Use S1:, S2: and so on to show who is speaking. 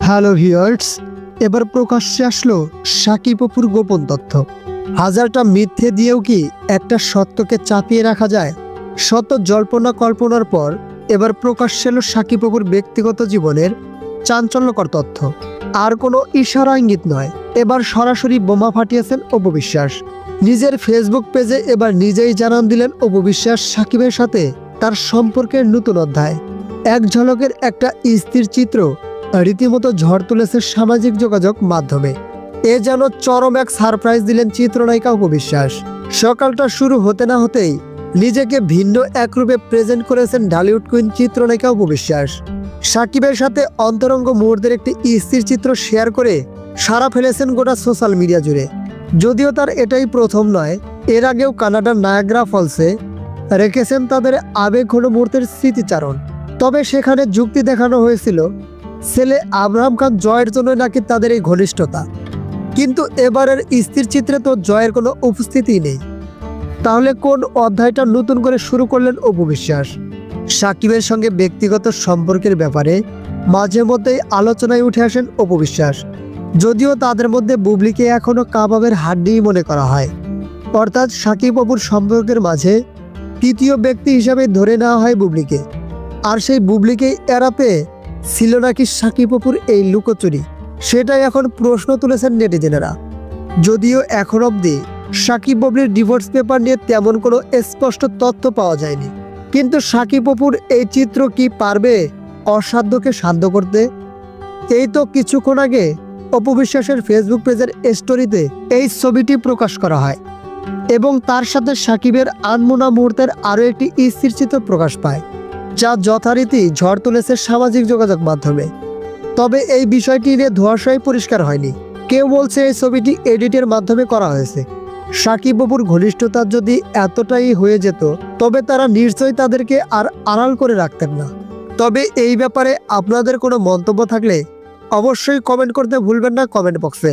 S1: Hello viewers এবার প্রকাশ্যে আসলো সাকিব অপুর গোপন তথ্য। হাজারটা মিথ্যে দিয়েও কি একটা সত্যকে চাপিয়ে রাখা যায়? শত জল্পনা কল্পনার পর এবার প্রকাশ্যে এলো সাকিব অপুর ব্যক্তিগত জীবনের চাঞ্চল্যকর তথ্য। আর কোনো ইশারা ইঙ্গিত নয়। এবার সরাসরি বোমা ফাটিয়েছেন অপু বিশ্বাস। নিজের ফেসবুক পেজে এবার নিজেই জানান দিলেন অপু বিশ্বাস সাকিবের সাথে তার সম্পর্কের নতুন অধ্যায়। এক ঝলকের একটা স্থির চিত্র, রীতিমতো ঝড় তুলেছে সামাজিক যোগাযোগ মাধ্যমে। এ যেন চরম এক সারপ্রাইজ দিলেন চিত্রনায়িকা উপবিশ্বাস। সকালটা শুরু হতে না হতেই নিজেকে ভিন্ন এক রূপে প্রেজেন্ট করেছেন ঢালিউড কুইন চিত্রনায়িকা উপবিশ্বাস। সাকিবের সাথে অন্তরঙ্গ মুহূর্তের একটি স্থির চিত্র শেয়ার করে সারা ফেলেছেন গোটা সোশ্যাল মিডিয়া জুড়ে। যদিও তার এটাই প্রথম নয়, এর আগেও কানাডার নায়াগ্রা ফলসে রেখেছেন তাদের আবেগ ঘন মুহূর্তের স্মৃতিচারণ। তবে সেখানে যুক্তি দেখানো হয়েছিল, ছেলে আব্রাহাম খান জয়ের জন্য নাকি তাদের এই ঘনিষ্ঠতা। কিন্তু এবারের স্থির চিত্রে তো জয়ের কোনো উপস্থিতি নেই। তাহলে কোন অধ্যায়টা নতুন করে শুরু করলেন অপু বিশ্বাস? সাকিবের সঙ্গে ব্যক্তিগত সম্পর্কের ব্যাপারে মাঝে মধ্যেই আলোচনায় উঠে আসেন অপু বিশ্বাস। যদিও তাদের মধ্যে বুবলিকে এখনও কাবাবের হাড্ডিই মনে করা হয়। অর্থাৎ সাকিব অপুর সম্পর্কের মাঝে তৃতীয় ব্যক্তি হিসাবে ধরে নেওয়া হয় বুবলিকে। আর সেই বুবলিকেই এড়াতে ছিল নাকি সাকিব অপুর এই লুকোচুরি? সেটাই এখন প্রশ্ন তুলেছেন নেটিজেনেরা। যদিও এখন অবধি সাকিব ববলির ডিভোর্স পেপার নিয়ে তেমন কোনো স্পষ্ট তথ্য পাওয়া যায়নি। কিন্তু সাকিব অপুর এই চিত্র কি পারবে অসাধ্যকে সাধ্য করতে? এই তো কিছুক্ষণ আগে অপু বিশ্বাসের ফেসবুক পেজের স্টোরিতে এই ছবিটি প্রকাশ করা হয় এবং তার সাথে সাকিবের আনমোনা মুহূর্তের আরও একটি স্থির চিত্র প্রকাশ পায়। যা যথারীতি ঝড় তুলেছে সামাজিক যোগাযোগ মাধ্যমে। তবে এই বিষয়টি নিয়ে ধোয়াশাই পরিষ্কার হয়নি। কেউ বলছে এই ছবিটি এডিটের মাধ্যমে করা হয়েছে। সাকিব বাবুর ঘনিষ্ঠতা যদি এতটাই হয়ে যেত, তবে তারা নিশ্চয়ই তাদেরকে আর আড়াল করে রাখতেন না। তবে এই ব্যাপারে আপনাদের কোনো মন্তব্য থাকলে অবশ্যই কমেন্ট করতে ভুলবেন না কমেন্ট বক্সে।